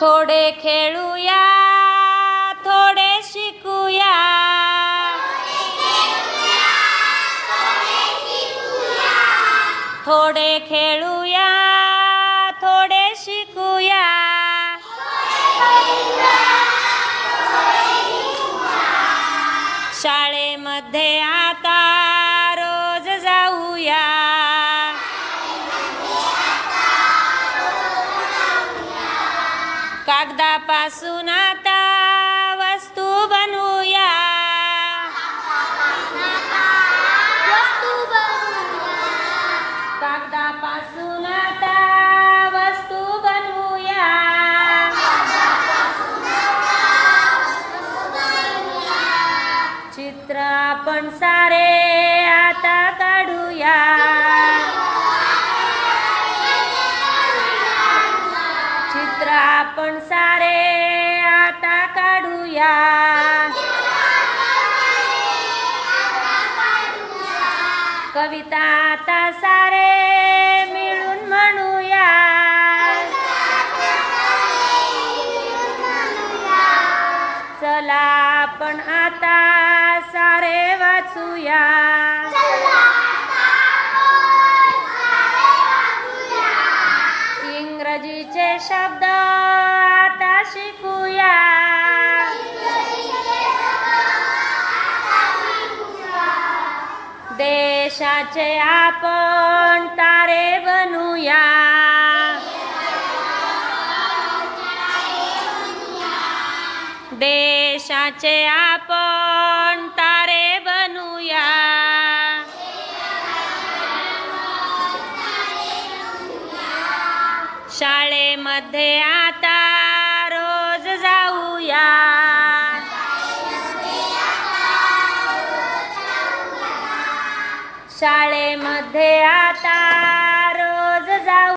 थोडे खेळूया थोडे शिकूया. थोडे खेळूया थोडे शिकूया. शाळेमध्ये आता कागदापासून आता वस्तू बनवूया कागदापासून आता वस्तू बनवूया चित्र आपण सारे आपण सारे आता काढूया. कविता आता सारे मिळून म्हणूया. चला आपण आता सारे वाचूया. इंग्रजीचे शब्द देशाचे आपण तारे बनूया. देशाचे आपण तारे बनूया. शाळेमध्ये आता रोज जाऊया. शाळेमध्ये आता